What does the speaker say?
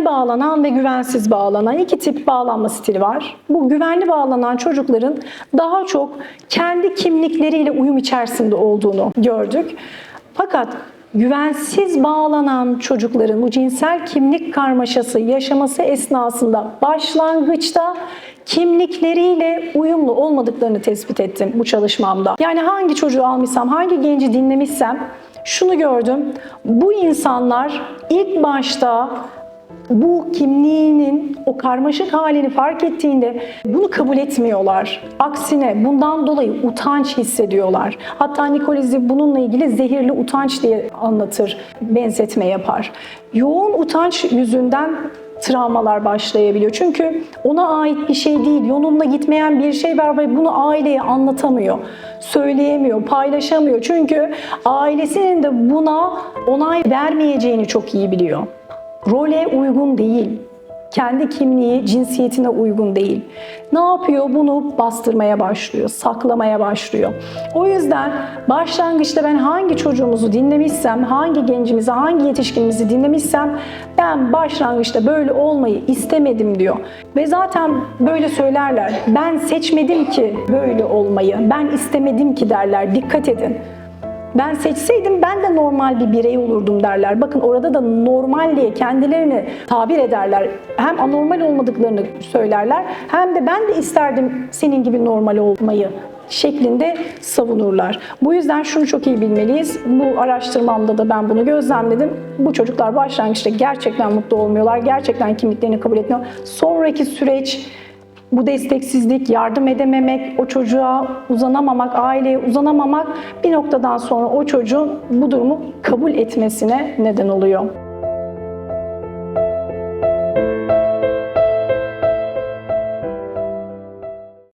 güvenli bağlanan ve güvensiz bağlanan iki tip bağlanma stili var. Bu güvenli bağlanan çocukların daha çok kendi kimlikleriyle uyum içerisinde olduğunu gördük. Fakat güvensiz bağlanan çocukların bu cinsel kimlik karmaşası yaşaması esnasında başlangıçta kimlikleriyle uyumlu olmadıklarını tespit ettim bu çalışmamda. Yani hangi çocuğu almışsam, hangi genci dinlemişsem şunu gördüm. Bu insanlar ilk başta bu kimliğinin o karmaşık halini fark ettiğinde bunu kabul etmiyorlar. Aksine bundan dolayı utanç hissediyorlar. Hatta Nikoliz'i bununla ilgili zehirli utanç diye anlatır, benzetme yapar. Yoğun utanç yüzünden travmalar başlayabiliyor. Çünkü ona ait bir şey değil, yolunda gitmeyen bir şey var ve bunu aileye anlatamıyor, söyleyemiyor, paylaşamıyor. Çünkü ailesinin de buna onay vermeyeceğini çok iyi biliyor. Role uygun değil. Kendi kimliği, cinsiyetine uygun değil. Ne yapıyor? Bunu bastırmaya başlıyor, saklamaya başlıyor. O yüzden başlangıçta ben hangi çocuğumuzu dinlemişsem, hangi gencimizi, hangi yetişkinimizi dinlemişsem ben başlangıçta böyle olmayı istemedim diyor. Ve zaten böyle söylerler. Ben seçmedim ki böyle olmayı. Ben istemedim ki derler. Dikkat edin. Ben seçseydim ben de normal bir birey olurdum derler. Bakın orada da normal diye kendilerini tabir ederler. Hem anormal olmadıklarını söylerler hem de ben de isterdim senin gibi normal olmayı şeklinde savunurlar. Bu yüzden şunu çok iyi bilmeliyiz. Bu araştırmamda da ben bunu gözlemledim. Bu çocuklar başlangıçta gerçekten mutlu olmuyorlar. Gerçekten kimliklerini kabul etmiyor. Sonraki süreç bu desteksizlik, yardım edememek, o çocuğa uzanamamak, aileye uzanamamak bir noktadan sonra o çocuğun bu durumu kabul etmesine neden oluyor.